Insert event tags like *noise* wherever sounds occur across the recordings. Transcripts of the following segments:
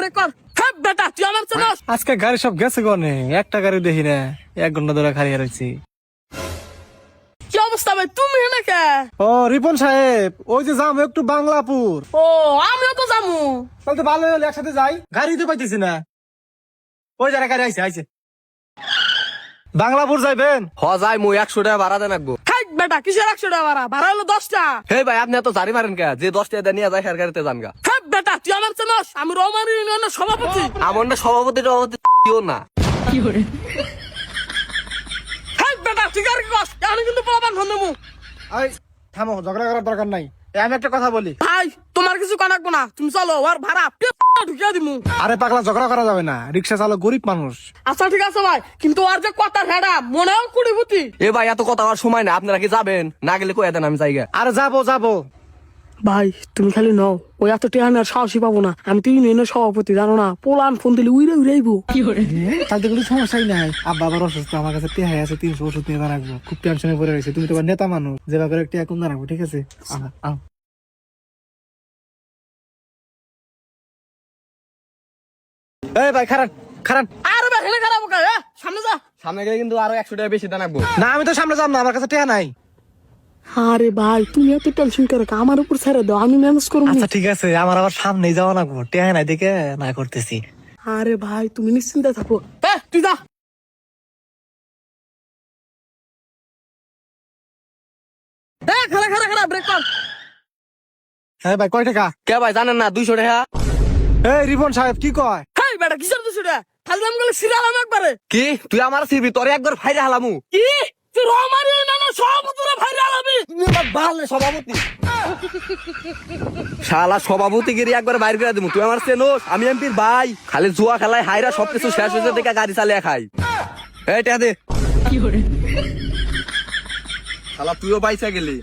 Break কর। বেটা তুই আমার আজকে গাড়ি সব গেছে গনে একটা গাড়ি দেখি না এক ঘণ্টা ধরে রয়েছি কি অবস্থা ভাই তুমি হেনে কে? ও রিপন সাহেব ওই যে যাম একটু বাংলাপুর। ও আমিও তো যামু। তাহলে তো ভালো হলো একসাথে যাই। গাড়ি তো পাইতেছি না। ওই যারা গাড়ি আইছে আইছে। বাংলাপুর যাইবেন? হ যাই মুই একশো টাকা ভাড়া দেন রাখব খাই বেটা কিসের একশো টাকা ভাড়া? ভাড়া হলো দশটা। হে ভাই আপনি এত জারি মারেন কে? যে দশ টাকা নিয়ে যায় হের গাড়িতে যান গা। চেনস আমি রোমান ইউনিয়নের সভাপতি। আমার না সভাপতি টভাপতি কেউ না। বেটা তুই আর কি কস? আমি কিন্তু পোলাপান ফোন দেবো এই থামো ঝগড়া করার দরকার নাই। আমি একটা কথা বলি। ভাই তোমার কিছু কানাকবো না। তুমি চলো ওর ভাড়া ঢুকিয়ে দিমু। আরে পাগলা ঝগড়া করা যাবে না। রিক্সা চালক গরিব মানুষ। আচ্ছা ঠিক আছে ভাই কিন্তু আর যে কথা ভেড়া মনেও এ ভাই এত কথা সময় না আপনারা কি যাবেন? না গেলে কয়ে দেন আমি যাই গা। আরে যাব যাব। ভাই তুমি খালি নাও। ওই এত টেহান আর সাহসী পাবো না। আমি তো ইউনিয়নের সভাপতি জানো না? পোলান ফোন দিলে উইরে উইরাইবো। তাতে কোনো সমস্যাই নাই। আব্বা আবার অসুস্থ আমার কাছে টেহাই আছে তিনশো ওষুধ নিয়ে রাখব। খুব টেনশনে পড়ে রয়েছে। তুমি তো নেতা মানুষ যেভাবে করে টেহা কম রাখব ঠিক আছে? আহ। এই ভাই খারাপ খারাপ আর ভাই খারাপ সামনে যা। সামনে গেলে কিন্তু আরও একশো টাকা বেশি দেন রাখব। না আমি তো সামনে যাম না আমার কাছে টেহা নাই। আরে ভাই তুমি এত টেনশন করে আমার উপর ছেড়ে দাও আমি ম্যানেজ করব আচ্ছা ঠিক আছে আমার আবার যাওয়া লাগবো। টেহা নাই দেখে না করতেছি। আরে ভাই তুমি নিশ্চিন্তে থাকো। এ তুই যা। এ খারা খারা খারা ব্রেক কর। হ্যাঁ ভাই কয় টাকা? কে ভাই জানেন না দুইশো টাকা। এই রিপন সাহেব কি কয়? হেই বেটা কিসের গেলে সিরালাম একবারে। কি? তুই আমার সিবি তোরে একবার ফাইরে হালামু। কি? তুই রমারি না না সভাপতিরে ভাইরে আলাবি তুমি আমার ভালো সভাপতি। শালা সভাপতি গিরি একবার বাইর করে দিমু। তুই আমার চেনোস আমি এমপির ভাই। খালি জুয়া খেলায় হাইরা সবকিছু শেষ হয়েছে দেখে গাড়ি চালিয়ে খাই। এই টা দে। শালা তুইও বাইসা গেলি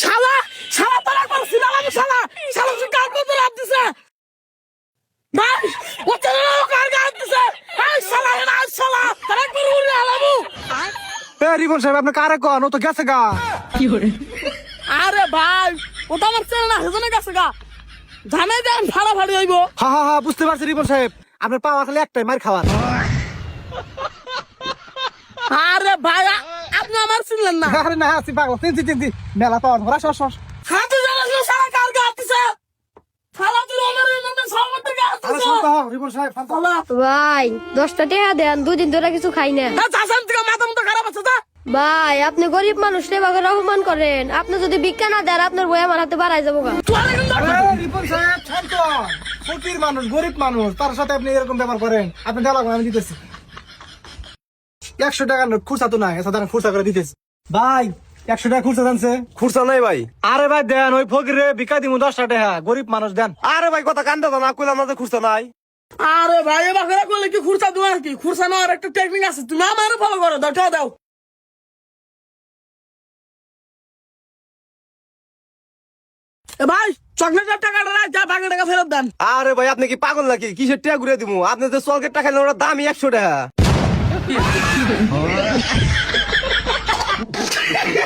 শালা শালা তোর একবার সিরালাম শালা শালা তুই কার কত লাভ দিছে ভাই ও তেরে কার গান দিছে এই শালা না শালা তোর একবার উড়ে আলাবু এ রিপন সাহেব আপনি কারে কন? ও তো গেছে গা। আরে ভাই ওটা আমার চেনে না হেজনে গেছে গা। জানাই দেন ভাড়া ভাড়ি হইব। হা হা হা বুঝতে পারছি রিপন সাহেব। আপনার পাওয়া খালি একটাই মার খাওয়ার। আরে ভাই আপনি আমার চিনলেন না? আরে না আসি পাগল তিনটি তিনটি মেলা পাওয়ার ঘোরা সর সর। হাতে জানাস না শালা কার গা তুই আমার মধ্যে রিপন সাহেব শান্ত ভাই দশটা টাকা দেন দুদিন ধরে কিছু খাই না। তা চাষান থেকে মাথা মতো খারাপ আছে তা? ভাই আপনি গরিব মানুষ রে সেভাবে রহমান করেন। আপনি যদি ভিক্ষা না দেন আপনার বই আমার হাতে বাড়াই যাব আরে রিপন সাহেব শান্ত ফকির মানুষ গরিব মানুষ তার সাথে আপনি এরকম ব্যাপার করেন। আপনি দেওয়া লাগবে আমি দিতেছি। একশো টাকা নোট খুচরা তো নাই সাধারণ করে দিতেছি। ভাই একশো টাকা খুচরা জানছে? খুরসা নাই ভাই। আরে ভাই দেন ওই ফকিরে ভিক্ষা দিমু দশটা টাকা। গরিব মানুষ দেন। আরে ভাই কথা কান্দা না কইলাম না খুরসা নাই। আরে ভাই এবার করে করলে কি খুরসা দেওয়া কি খুরসা নেওয়ার একটা টেকনিক আছে তুমি আমার ফলো করো দাও দাও। ভাই চকলেটের টাকাটা টাকা ফেরত দেন। আরে ভাই আপনি কি পাগল নাকি? কিসের টাকা ঘুরে দিব আপনি যে চকলেট টাকা নেন ওটা দামই একশো টাকা। *laughs* *laughs*